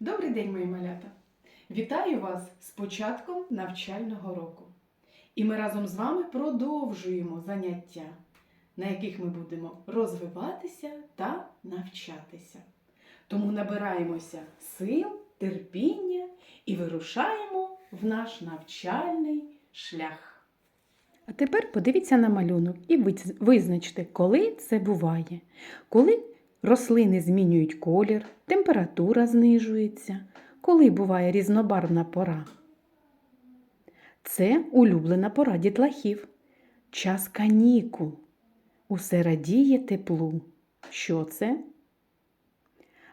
Добрий день, мої малята! Вітаю вас з початком навчального року. І ми разом з вами продовжуємо заняття, на яких ми будемо розвиватися та навчатися. Тому набираємося сил, терпіння і вирушаємо в наш навчальний шлях. А тепер подивіться на малюнок і визначте, коли це буває. Коли рослини змінюють колір, температура знижується, коли буває різнобарвна пора. Це улюблена пора дітлахів. Час канікул. Усе радіє теплу. Що це?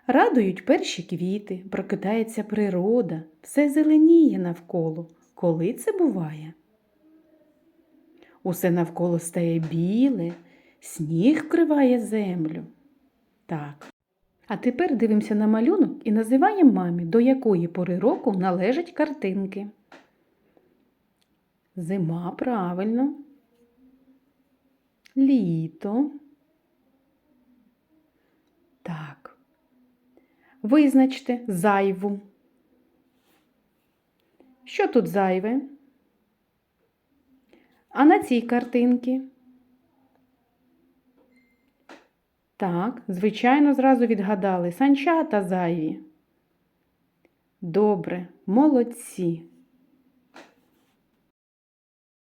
Радують перші квіти, прокидається природа, все зеленіє навколо. Коли це буває? Усе навколо стає біле, сніг вкриває землю. Так. А тепер дивимося на малюнок і називаємо мамі, до якої пори року належать картинки. Зима, правильно. Літо. Так. Визначте зайву. Що тут зайве? А на цій картинці? Так, звичайно, зразу відгадали. Санчата зайві. Добре, молодці.